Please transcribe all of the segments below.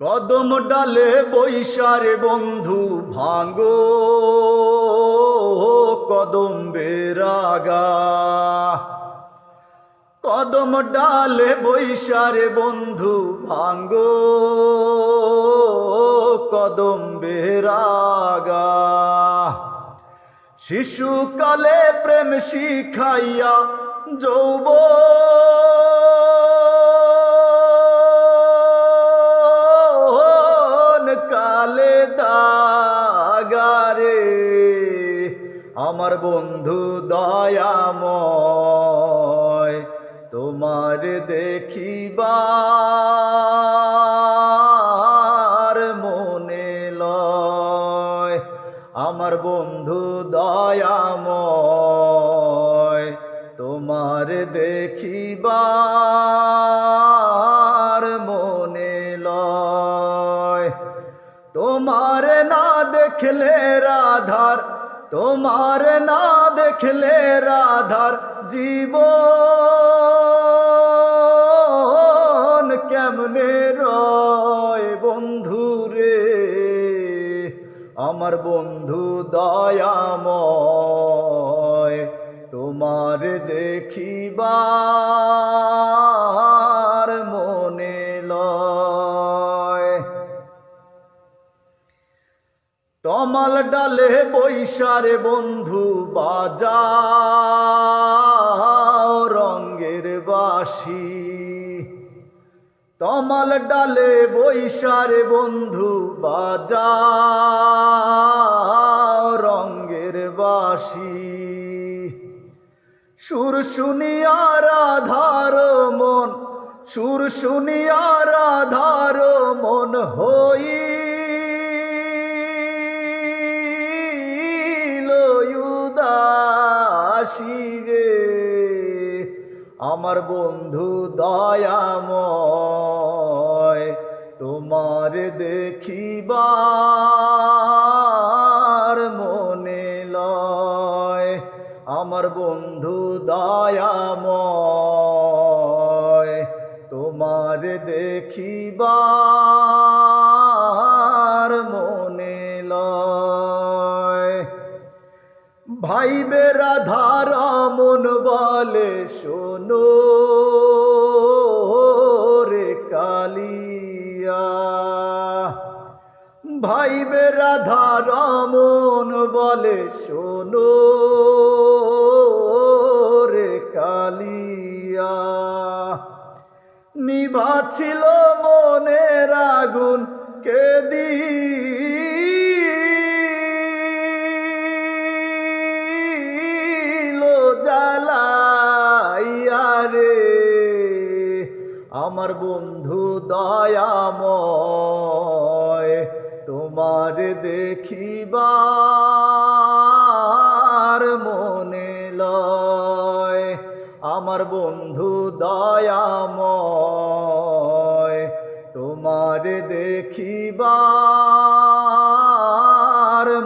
কদম ডালে বৈশারে বন্ধু ভাঙ্গো, কদম বেরাগা। কদম ডালে বৈশারে বন্ধু ভাঙ্গো, কদম বেরাগা। শিশুকালে প্রেম শিখাইয়া যৌব আমার বন্ধু দয়াময়, তোমার দেখিবার মনে লয়। আমার বন্ধু দয়াময়, তোমার দেখিবার মনে লয়। তোমার না দেখলে রাধার তোমার না দেখলে রাধার জীবন কেমনে রয় বন্ধু রে আমার বন্ধু দয়াময় তোমার দেখিবার তমাল ডালে বৈশারে বন্ধু, বাজাও রঙ্গের বাসি তমাল ডালে বৈশারে বন্ধু বাজা রঙ্গের বাসি সুর শুনিয়া রাধার মন, সুর শুনিয়া রাধার মন হই উদাসী রে আমার বন্ধু দয়াময়, তোমার দেখিবার মনে লয়। আমার বন্ধু দয়াময়, তোমার দেখিবার মনে ভাইবে রাধার মন বলে, শোনো রে কালিয়া। ভাইবে রাধার মন বলে, শোনো রে কালিয়া। নিভা ছিল আমার বন্ধু দয়াময়, তোমার দেখিবার মনে লয়। আমার বন্ধু দয়াময়, তোমার দেখিবার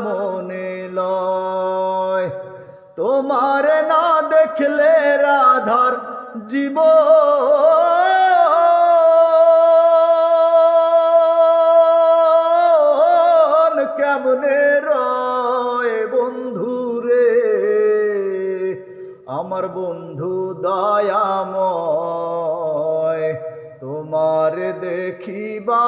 মনে লয়। তোমার না দেখলে রাধার জীবন কেমনে রয় বন্ধু রে আমার বন্ধু দয়াম তোমার দেখিবা